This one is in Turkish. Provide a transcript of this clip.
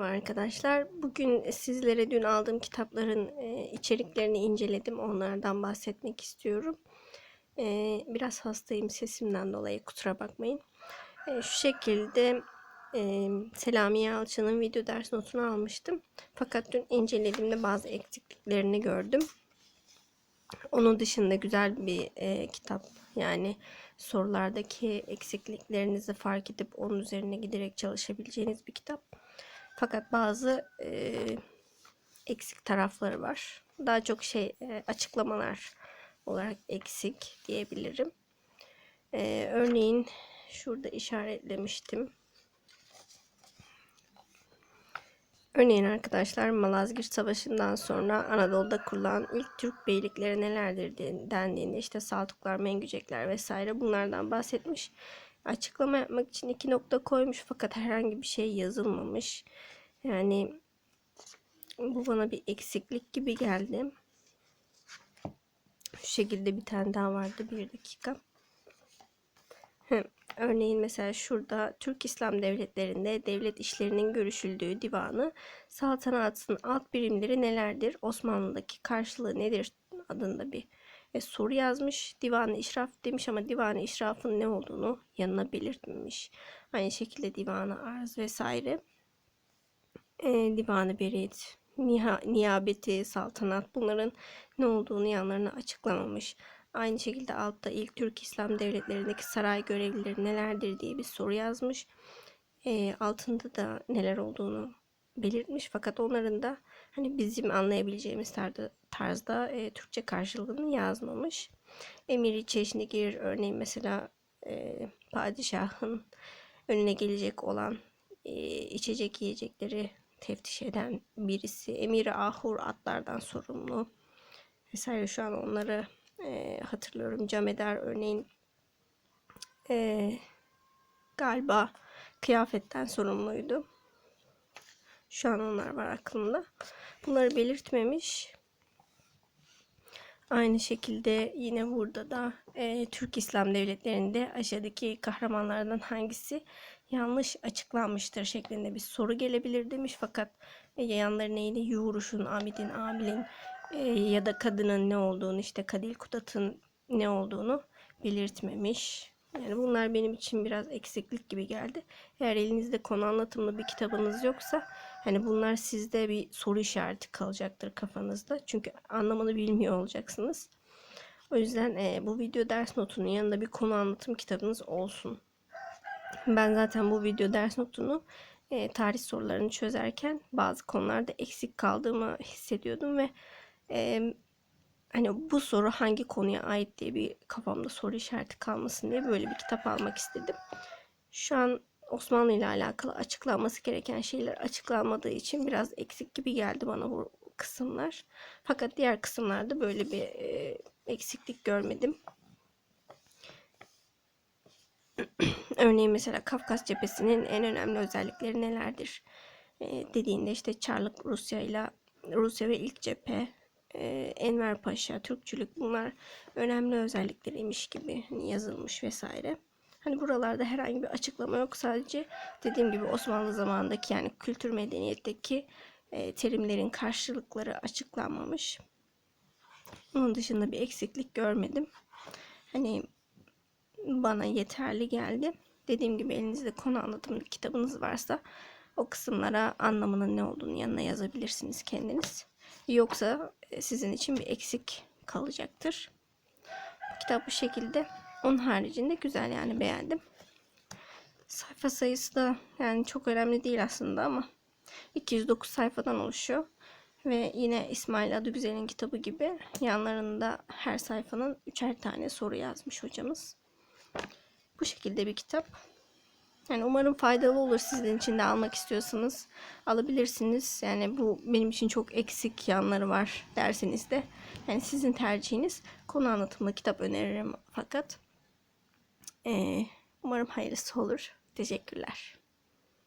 Merhaba arkadaşlar. Bugün sizlere dün aldığım kitapların e, içeriklerini inceledim. Onlardan bahsetmek istiyorum. E, biraz hastayım sesimden dolayı kusura bakmayın. E, şu şekilde e, Selamiye Alçı'nın video ders notunu almıştım. Fakat dün incelediğimde bazı eksikliklerini gördüm. Onun dışında güzel bir e, kitap. Yani sorulardaki eksikliklerinizi fark edip onun üzerine giderek çalışabileceğiniz bir kitap. Fakat bazı e, eksik tarafları var. Daha çok şey e, açıklamalar olarak eksik diyebilirim. E, örneğin şurada işaretlemiştim. Örneğin arkadaşlar Malazgirt Savaşı'ndan sonra Anadolu'da kurulan ilk Türk beylikleri nelerdir dendiğinde işte Saltuklar, Mengücekler vesaire bunlardan bahsetmiş. Açıklama yapmak için iki nokta koymuş fakat herhangi bir şey yazılmamış. Yani bu bana bir eksiklik gibi geldi. Şu şekilde bir tane daha vardı bir dakika. Örneğin mesela şurada Türk İslam devletlerinde devlet işlerinin görüşüldüğü divanı saltanatın alt birimleri nelerdir? Osmanlı'daki karşılığı nedir adında bir e, soru yazmış. Divanı işraf demiş ama divanı işrafın ne olduğunu yanına belirtmemiş. Aynı şekilde divanı arz vesaire. E, divanı niha, niyabeti, saltanat bunların ne olduğunu yanlarına açıklamamış. Aynı şekilde altta ilk Türk İslam devletlerindeki saray görevlileri nelerdir diye bir soru yazmış. E, altında da neler olduğunu belirtmiş fakat onların da hani bizim anlayabileceğimiz tarzda, e, Türkçe karşılığını yazmamış. Emiri çeşni girir örneğin mesela e, padişahın önüne gelecek olan e, içecek yiyecekleri teftiş eden birisi. Emiri ahur atlardan sorumlu vesaire şu an onları e, hatırlıyorum Cameder örneğin e, galiba kıyafetten sorumluydu. Şu an onlar var aklımda. Bunları belirtmemiş. Aynı şekilde yine burada da e, Türk İslam devletlerinde aşağıdaki kahramanlardan hangisi yanlış açıklanmıştır şeklinde bir soru gelebilir demiş. Fakat e, yanları neydi? Yuvuruş'un, Abidin, Abil'in e, ya da kadının ne olduğunu işte Kadil Kutat'ın ne olduğunu belirtmemiş. Yani bunlar benim için biraz eksiklik gibi geldi. Eğer elinizde konu anlatımlı bir kitabınız yoksa hani bunlar sizde bir soru işareti kalacaktır kafanızda. Çünkü anlamını bilmiyor olacaksınız. O yüzden e, bu video ders notunun yanında bir konu anlatım kitabınız olsun. Ben zaten bu video ders notunu e, tarih sorularını çözerken bazı konularda eksik kaldığımı hissediyordum ve e, hani bu soru hangi konuya ait diye bir kafamda soru işareti kalmasın diye böyle bir kitap almak istedim. Şu an Osmanlı ile alakalı açıklanması gereken şeyler açıklanmadığı için biraz eksik gibi geldi bana bu kısımlar. Fakat diğer kısımlarda böyle bir e, eksiklik görmedim. Örneğin mesela Kafkas cephesinin en önemli özellikleri nelerdir? E, dediğinde işte Çarlık Rusya ile Rusya ve ilk cephe e, Enver Paşa, Türkçülük bunlar önemli özellikleriymiş gibi yazılmış vesaire. Hani buralarda herhangi bir açıklama yok. Sadece dediğim gibi Osmanlı zamanındaki yani kültür medeniyetteki e, terimlerin karşılıkları açıklanmamış. Onun dışında bir eksiklik görmedim. Hani bana yeterli geldi. Dediğim gibi elinizde konu anlatımlı kitabınız varsa o kısımlara anlamının ne olduğunu yanına yazabilirsiniz kendiniz. Yoksa e, sizin için bir eksik kalacaktır. Kitap bu şekilde. Onun haricinde güzel yani beğendim. Sayfa sayısı da yani çok önemli değil aslında ama 209 sayfadan oluşuyor. Ve yine İsmail Adıgüzel'in kitabı gibi yanlarında her sayfanın üçer tane soru yazmış hocamız. Bu şekilde bir kitap. Yani umarım faydalı olur sizin için de almak istiyorsanız alabilirsiniz. Yani bu benim için çok eksik yanları var derseniz de yani sizin tercihiniz. Konu anlatımlı kitap öneririm fakat ee, umarım hayırlısı olur. Teşekkürler.